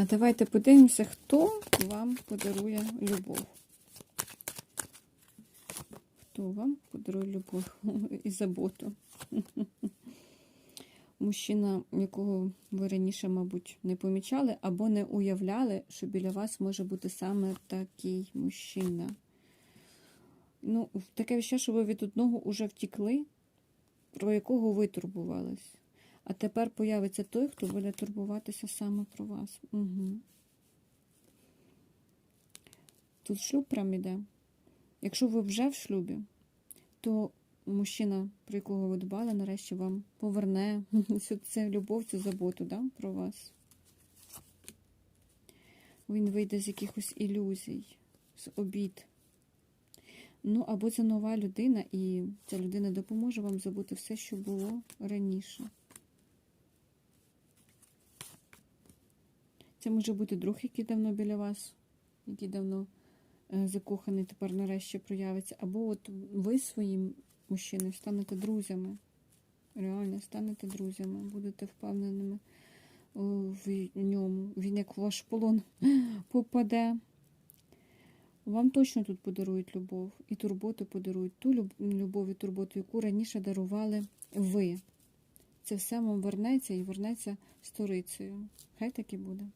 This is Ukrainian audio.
А давайте подивимося, хто вам подарує любов. Хто вам подарує любов і заботу? Мужчина, якого ви раніше, мабуть, не помічали або не уявляли, що біля вас може бути саме такий мужчина. Ну, таке ще, що ви від одного уже втікли, про якого ви турбувались. А тепер появиться той, хто буде турбуватися саме про вас. Угу. Тут шлюб прям іде. Якщо ви вже в шлюбі, то мужчина, про якого ви дбали, нарешті вам поверне всю цю любов, цю заботу да, про вас. Він вийде з якихось ілюзій, з обід. Ну, або це нова людина, і ця людина допоможе вам забути все, що було раніше. Це може бути друг, який давно біля вас, який давно е, закоханий, тепер нарешті проявиться. Або от ви своїм мужчиною станете друзями. Реально станете друзями, будете впевненими в ньому. Він як в ваш полон попаде. Вам точно тут подарують любов і турботу подарують ту любов і турботу, яку раніше дарували ви. Це все вам вернеться і вернеться сторицею. Хай так і буде.